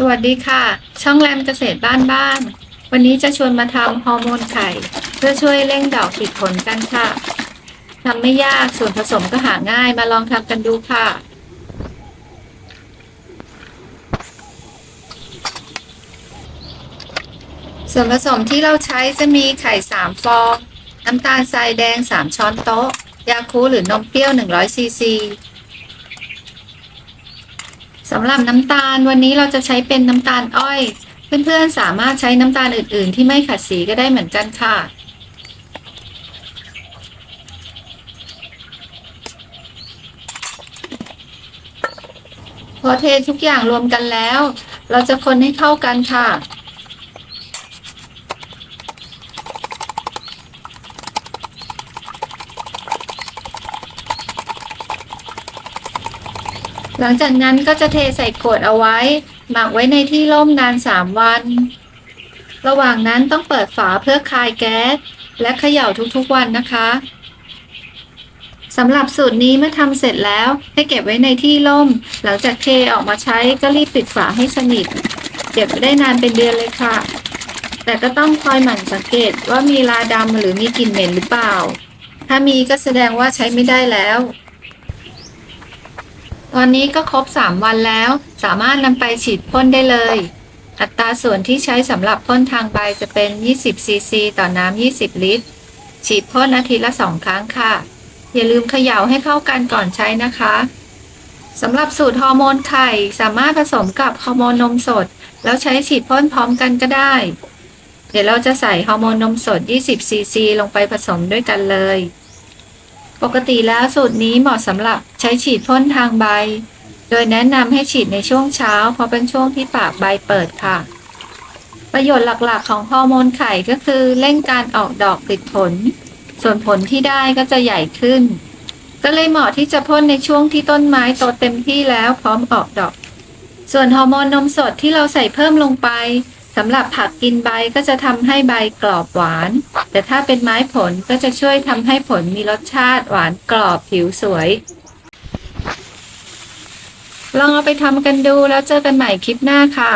สวัสดีค่ะ ช่องแรมเกษตรบ้านบ้าน วันนี้จะชวนมาทำฮอร์โมนไข่ เพื่อช่วยเร่งดอกติดผลกันค่ะทำไม่ยากส่วนผสมก็หาง่ายมาลองทำกันดูค่ะ ส่วนผสมที่เราใช้จะมีไข่ 3 ฟอง น้ำตาลทรายแดง 3 ช้อนโต๊ะ ยาคูหรือนมเปรี้ยว 100ซีซี สำหรับน้ำตาลวันนี้เราจะใช้เป็นน้ำตาลอ้อย เพื่อนๆสามารถใช้น้ำตาลอื่น ๆ ที่ไม่ขัดสีก็ได้เหมือนกันค่ะ พอเททุกอย่างรวมกันแล้ว เราจะคนให้เข้ากันค่ะ หลังจากนั้นก็จะเทใส่ขวดเอาไว้ หมักไว้ในที่ร่มนาน 3 วัน ระหว่างนั้นต้องเปิดฝาเพื่อคายแก๊ส และเขย่าทุกๆวันนะคะสำหรับสูตรนี้เมื่อทำเสร็จแล้วให้เก็บไว้ในที่ร่ม หลังจากเทออกมาใช้ก็รีบปิดฝาให้สนิท เก็บไว้ได้นานเป็นเดือนเลยค่ะ แต่ก็ต้องคอยหมั่นสังเกตว่ามีลาดำหรือมีกลิ่นเหม็นหรือเปล่า ถ้ามีก็แสดงว่าใช้ไม่ได้แล้ว ตอนนี้ก็ครบ 3 วันแล้ว สามารถนำไปฉีดพ่นได้เลย อัตราส่วนที่ใช้สำหรับพ่นทางใบจะเป็น 20 ซีซี ต่อน้ำ 20 ลิตร ฉีดพ่นอาทิตย์ละ 2 ครั้งค่ะ อย่าลืมเขย่าให้เข้ากันก่อนใช้นะคะสำหรับสูตรฮอร์โมนไข่สามารถผสมกับฮอร์โมนนมสด แล้วใช้ฉีดพ่นพร้อมกันก็ได้ เดี๋ยวเราจะใส่ฮอร์โมนนมสด 20 ซีซี ลงไปผสมด้วยกันเลย ปกติแล้วสูตรนี้เหมาะสำหรับใช้ฉีดพ่นทางใบ โดยแนะนำให้ฉีดในช่วงเช้า เพราะเป็นช่วงที่ปากใบเปิดค่ะ ประโยชน์หลักๆ ของฮอร์โมนไข่ก็คือเร่งการออกดอกติดผล ส่วนผลที่ได้ก็จะใหญ่ขึ้น ก็เลยเหมาะที่จะพ่นในช่วงที่ต้นไม้โตเต็มที่แล้วพร้อมออกดอก ส่วนฮอร์โมนนมสดที่เราใส่เพิ่มลงไป สำหรับผักกินใบก็จะทำให้ใบกรอบหวาน แต่ถ้าเป็นไม้ผลก็จะช่วยทำให้ผลมีรสชาติหวานกรอบผิวสวย ลองเอาไปทำกันดูแล้วเจอกันใหม่คลิปหน้าค่ะ